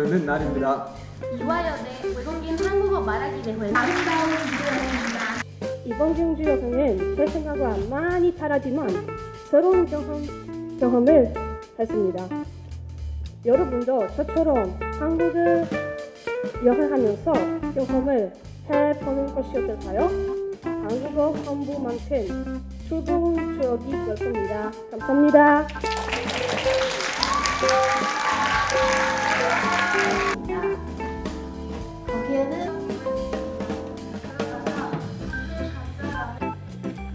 는 날입니다. 이화여대 외국인 한국어 말하기 대회 아름다운 기대입니다. 이번 경주 여행은 제 생각과 많이 다르지만 새로운 경험, 경험을 했습니다. 여러분도 저처럼 한국을 여행하면서 경험을 해보는 것이 어떨까요? 한국어 공부만큼 즐거운 추억이 될 겁니다. 감사합니다. 거기에는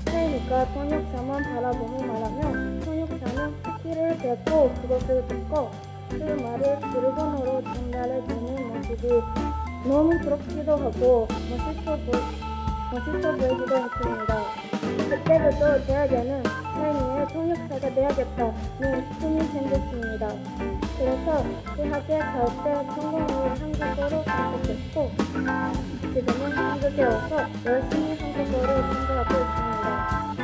그러니까 통역사만 바라보고 말하면 통역사는 키를 뱉고 그것을 듣고 그 말을 일본어로 전달해 주는 모습이 너무 부럽기도 하고 멋있어, 보, 멋있어 보이기도 했습니다. 그때부터 대학에는 타이니의 통역사가 돼야겠다는 꿈이 생겼습니다. 그래서 대학에 갈때 전공을 한국어로 선택했고 지금은 한국에 와서 열심히 한국어를 공부하고 있습니다.